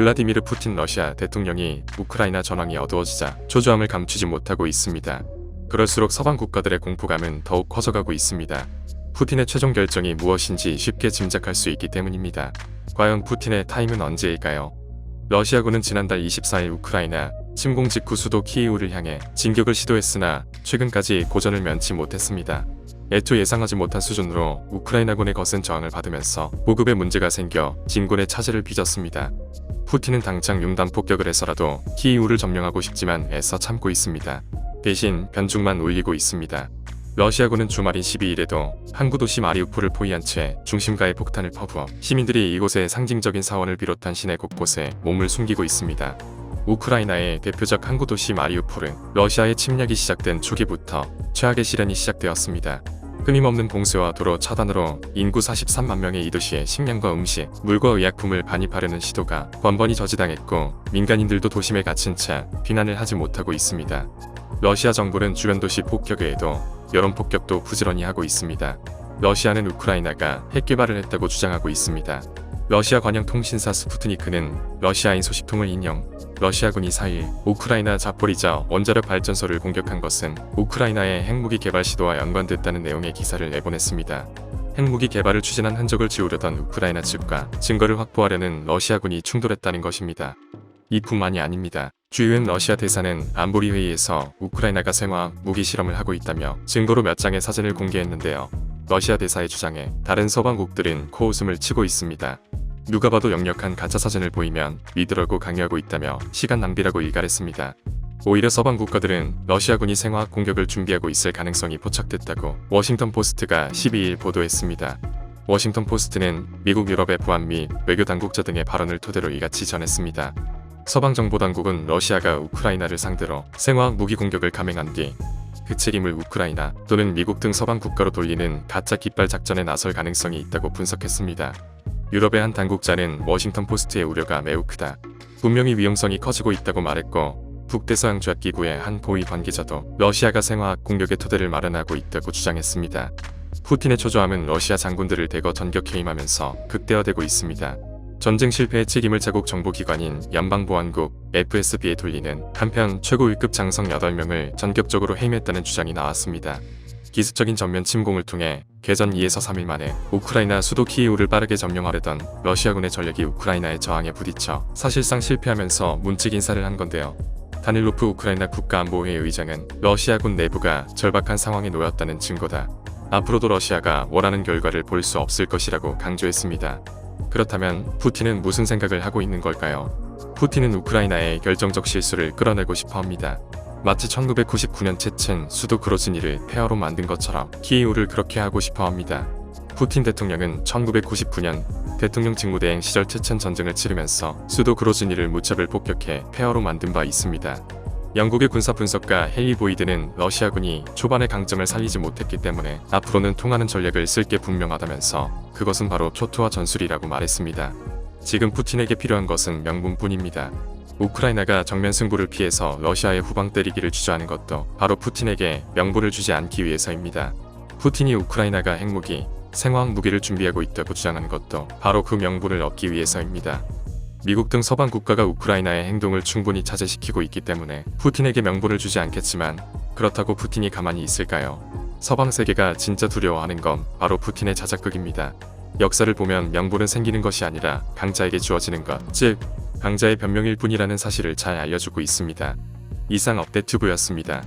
블라디미르 푸틴 러시아 대통령이 우크라이나 전황이 어두워지자 초조함을 감추지 못하고 있습니다. 그럴수록 서방 국가들의 공포감은 더욱 커져가고 있습니다. 푸틴의 최종 결정이 무엇인지 쉽게 짐작할 수 있기 때문입니다. 과연 푸틴의 타임은 언제일까요? 러시아군은 지난달 24일 우크라이나 침공 직후 수도 키이우를 향해 진격을 시도했으나 최근까지 고전을 면치 못했습니다. 애초 예상하지 못한 수준으로 우크라이나군의 거센 저항을 받으면서 보급에 문제가 생겨 진군의 차질을 빚었습니다. 푸틴은 당장 융단 폭격을 해서라도 키이우를 점령하고 싶지만 애써 참고 있습니다. 대신 변죽만 울리고 있습니다. 러시아군은 주말인 12일에도 항구 도시 마리우폴을 포위한 채 중심가에 폭탄을 퍼부어 시민들이 이곳의 상징적인 사원을 비롯한 시내 곳곳에 몸을 숨기고 있습니다. 우크라이나의 대표적 항구 도시 마리우폴은 러시아의 침략이 시작된 초기부터 최악의 시련이 시작되었습니다. 끊임없는 봉쇄와 도로 차단으로 인구 43만 명의 이 도시에 식량과 음식, 물과 의약품을 반입하려는 시도가 번번이 저지당했고 민간인들도 도심에 갇힌 채避난을 하지 못하고 있습니다. 러시아 정부는 주변 도시 폭격 외에도 여론 폭격도 부지런히 하고 있습니다. 러시아는 우크라이나가 핵 개발을 했다고 주장하고 있습니다. 러시아 관영 통신사 스푸트니크는 러시아인 소식통을 인용 러시아군이 4일 우크라이나 자포리자 원자력 발전소를 공격한 것은 우크라이나의 핵무기 개발 시도와 연관됐다는 내용의 기사를 내보냈습니다. 핵무기 개발을 추진한 흔적을 지우려던 우크라이나 측과 증거를 확보하려는 러시아군이 충돌했다는 것입니다. 이뿐만이 아닙니다. 주유엔 러시아 대사는 안보리 회의에서 우크라이나가 생화학 무기 실험을 하고 있다며 증거로 몇 장의 사진을 공개했는데요. 러시아 대사의 주장에 다른 서방국들은 코웃음을 치고 있습니다. 누가 봐도 역력한 가짜 사진을 보이면 믿으라고 강요하고 있다며 시간 낭비라고 일갈했습니다. 오히려 서방 국가들은 러시아군이 생화학 공격을 준비하고 있을 가능성이 포착됐다고 워싱턴 포스트가 12일 보도했습니다. 워싱턴 포스트는 미국 유럽의 및 외교 당국자 등의 발언을 토대로 이같이 전했습니다. 서방 정보 당국은 러시아가 우크라이나를 상대로 생화학 무기 공격을 감행한 뒤 그 책임을 우크라이나 또는 미국 등 서방 국가로 돌리는 가짜 깃발 작전에 나설 가능성이 있다고 분석했습니다. 유럽의 한 당국자는 워싱턴 포스트의 우려가 매우 크다. 분명히 위험성이 커지고 있다고 말했고 북대서양 조약기구의 한 고위 관계자도 러시아가 생화학 공격의 토대를 마련하고 있다고 주장했습니다. 푸틴의 초조함은 러시아 장군들을 대거 전격 해임하면서 극대화되고 있습니다. 전쟁 실패의 책임을 자국 정보기관인 연방보안국 FSB에 돌리는 한편 최고 위급 장성 8명을 전격적으로 해임했다는 주장이 나왔습니다. 기습적인 전면 침공을 통해 개전 2에서 3일 만에 우크라이나 수도 키이우를 빠르게 점령하려던 러시아군의 전력이 우크라이나의 저항에 부딪혀 사실상 실패하면서 문책 인사를 한 건데요. 다닐로프 우크라이나 국가안보회 의장은 러시아군 내부가 절박한 상황에 놓였다는 증거다. 앞으로도 러시아가 원하는 결과를 볼 수 없을 것이라고 강조했습니다. 그렇다면 푸틴은 무슨 생각을 하고 있는 걸까요? 푸틴은 우크라이나의 결정적 실수를 끌어내고 싶어 합니다. 마치 1999년 체첸 수도 그로즈니를 폐허로 만든 것처럼 키이우를 그렇게 하고 싶어 합니다. 푸틴 대통령은 1999년 대통령 직무대행 시절 체첸 전쟁을 치르면서 수도 그로즈니를 무차별 폭격해 폐허로 만든 바 있습니다. 영국의 군사 분석가 헨리 보이드는 러시아군이 초반의 강점을 살리지 못했기 때문에 앞으로는 통하는 전략을 쓸 게 분명하다면서 그것은 바로 초토화 전술이라고 말했습니다. 지금 푸틴에게 필요한 것은 명분뿐입니다. 우크라이나가 정면 승부를 피해서 러시아의 후방 때리기를 주저하는 것도 바로 푸틴에게 명분을 주지 않기 위해서입니다. 푸틴이 우크라이나가 핵무기, 생화학 무기를 준비하고 있다고 주장하는 것도 바로 그 명분을 얻기 위해서입니다. 미국 등 서방 국가가 우크라이나의 행동을 충분히 차지시키고 있기 때문에 푸틴에게 명분을 주지 않겠지만 그렇다고 푸틴이 가만히 있을까요? 서방 세계가 진짜 두려워하는 건 바로 푸틴의 자작극입니다. 역사를 보면 명분은 생기는 것이 아니라 강자에게 주어지는 것, 즉 강자의 변명일 뿐이라는 사실을 잘 알려주고 있습니다. 이상 업데튜브였습니다.